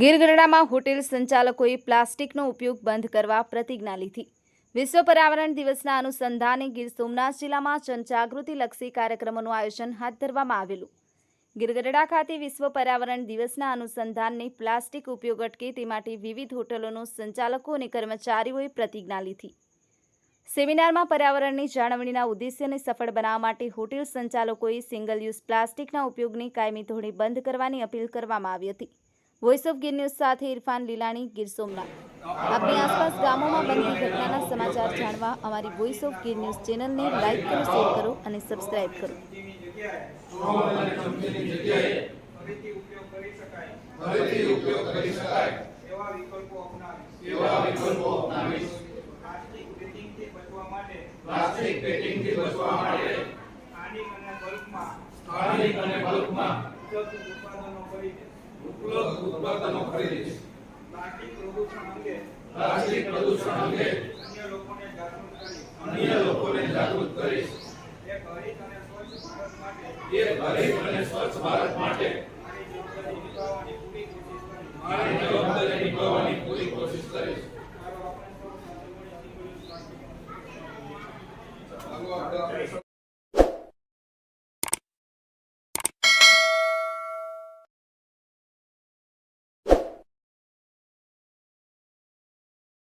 ગીરગઢડામાં hotel સંચાલકોએ પ્લાસ્ટિકનો ઉપયોગ બંધ કરવા પ્રતિજ્ઞા લીધી. વિશ્વ પર્યાવરણ દિવસના અનુસંધાને ગીર સોમનાથ જિલ્લામાં જનજાગૃતિલક્ષી કાર્યક્રમોનું આયોજન હાથ ધરવામાં આવેલું. ગીરગઢડા ખાતે વિશ્વ પર્યાવરણ દિવસના અનુસંધાનને પ્લાસ્ટિક ઉપયોગ અટકે તે માટે વિવિધ હોટલોનો સંચાલકો અને કર્મચારીઓએ પ્રતિજ્ઞા લીધી. સેમિનારમાં પર્યાવરણની જાળવણીના ઉદ્દેશ્યને સફળ બનાવવા માટે હોટેલ સંચાલકોએ સિંગલ યુઝ પ્લાસ્ટિકના ઉપયોગને કાયમી ધોરણે બંધ કરવાની અપીલ કરવામાં આવી હતી. વોઇસ ઓફ ગીર ન્યૂઝ સાથે ઇરફાન લીલાણી ગીર સોમનાથ. આપની આસપાસ ગામોમાં બનતી ઘટનાના સમાચાર જાણવા અમારી વોઇસ ઓફ ગીર ન્યૂઝ ચેનલને લાઇક કરો શેર કરો અને સબસ્ક્રાઇબ કરો. ફરીથી ઉપયોગ કરી શકાય ફરીથી ઉપયોગ કરી શકાય એવા વિકલ્પો અપનાવીશ એવા વિકલ્પો અપનાવીશ પ્લાસ્ટિક પેકિંગથી બચવા માટે પ્લાસ્ટિક પેકિંગથી બચવા માટે સ્થાનિક અને બલ્કમાં. સ્થાનિક અને બલ્કમાં. ઉત્પાદનો ખરીદે ઉપલબ્ધ ઉત્પાદનો ખરીદીશ પ્લાસ્ટિક પ્રદૂષણ અંગે પ્લાસ્ટિક પ્રદૂષણ અંગે અન્ય લોકોને જાગૃત કરી અન્ય લોકોને જાગૃત કરીશ. એક હરિત અને સ્વચ્છ ભારત માટે એ હરિત અને સ્વચ્છ ભારત માટે મારી જવાબદારી નિભાવવાની પૂરી મારી કોશિશ કરીશ કોશિશ આપણે સૌ સાથે મળી single use plastic